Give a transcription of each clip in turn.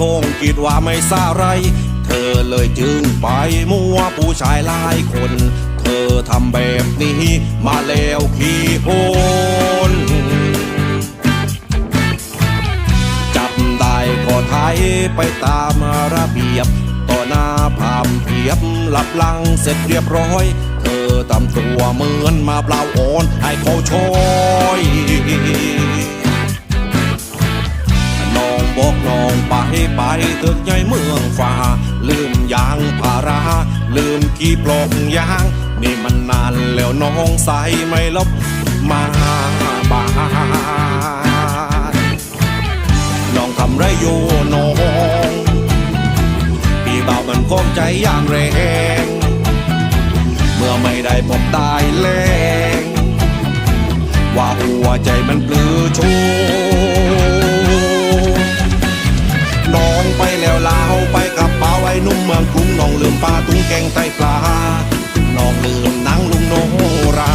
คงคิดว่าไม่ซาไร เธอเลยจึงไปมัวผู้ชายหลายคน เธอทำแบบนี้มาแล้วขี้โพนจับได้ก็ไทยไปตามระเบียบ ต่อหน้าพามเพียบหลับหลังเสร็จเรียบร้อย เธอทำตัวเหมือนมาเปล่าโอนให้เขาชอย กนองไปไปตึกใหญ่เมืองฟ้า ลืมยางพารา ลืมขี้ปลอกยาง นี่มันนานแล้วน้องใส่ไม่ลบมาบานน้องทำไรอยู่น้องพี่บ่าวมันก้มใจอย่างแรง เมื่อไม่ได้พบตายแรงว่าหัวใจมันปลือชู น้องไปแล้วลาวไปกับเป๋าไอ้หนุ่มเมืองกรุงน้องลืมปลาตุ้งแกงไตปลา น้องลืมนังลุงโนรา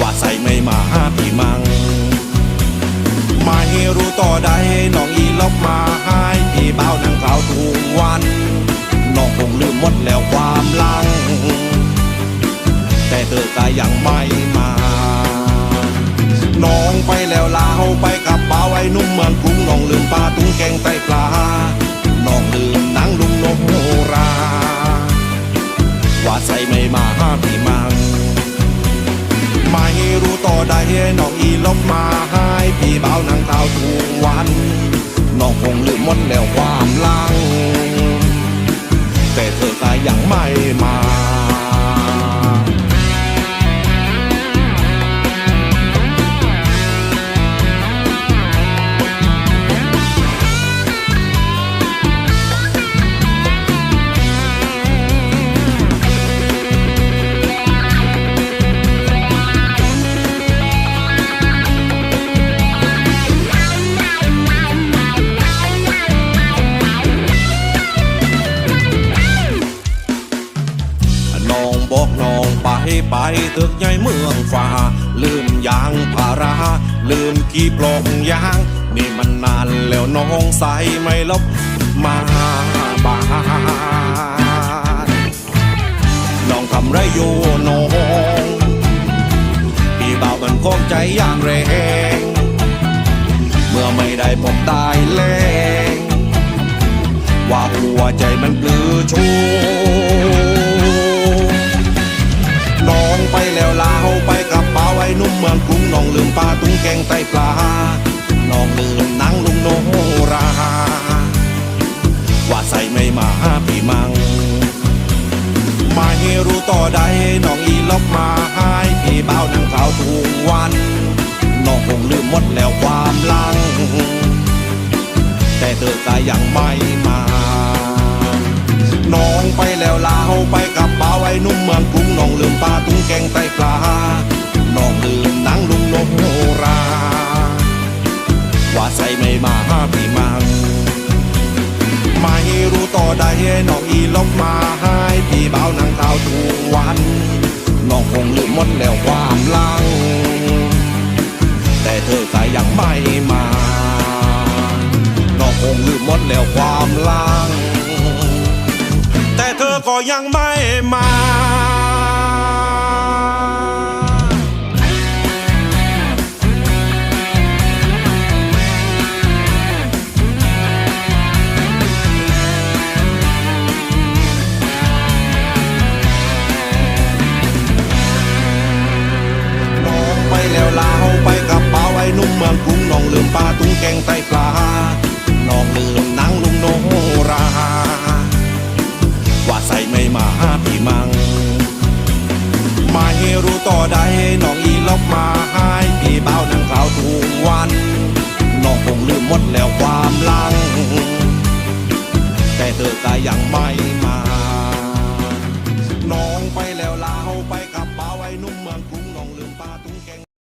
ว่าใส่ไม่มาหาพี่มังไม่รู้ต่อใดน้องอีลบมาให้พี่เบ้านั่งกล่าวทุกวัน น้องคงลืมหมดแล้ว องกรุงน้องลืมปลาตุ้งแกงไตปลาน้องลืมนังลุงโนรา ว่าใส่ไม่มาห้าพี่มัง ไม่รู้ต่อใดน้องอีลบมาให้พี่เบานังเท้าทุกวันน้องคงลืมหมดแล้วความลัง แต่เธอก็ยังไม่มา ไปไปตึกใหญ่เมืองฟ้า ลืมยางพารา ลืมขี้ปลอกยาง นี่มันนานแล้วน้องใส่ไม่ลบมาบ้านน้องทำไรอยู่น้องพี่บ่าวมันก้มใจอย่างแรง เมื่อไม่ได้พบตายแรงว่าหัวใจมันปลือชูาตุ้งแกงไตปลาน้องลืมหนังลุงโนรา ว่าใส่ไม่มาพี่มังไม่รู้ต่อใดน้องอีลบมาให้พี่เบ้านั่งข่าวทุกวันน้องคงลืมหมดแล้วความลัง แต่เธอก็ยังไม่มา น้องไปแล้วลาวไปกับเป๋าไอ้นุ่มเมืองกรุงน้องลืมปลาตุ้งแกงไตปลา แล้วความลัง แต่เธอก็ยังไม่มาไปแล้วลาไปกับเป๋าไอ้นุ่มเมืองกรุงน้องลืมปลาตุ้งแกงไตปลา ต่อใดน้องอีลบมาให้พี่เบ้านังกล่าวทุกวันน้องคงลืมหมดแล้วความลัง แต่เธอก็ยังไม่มา น้องไปแล้วลา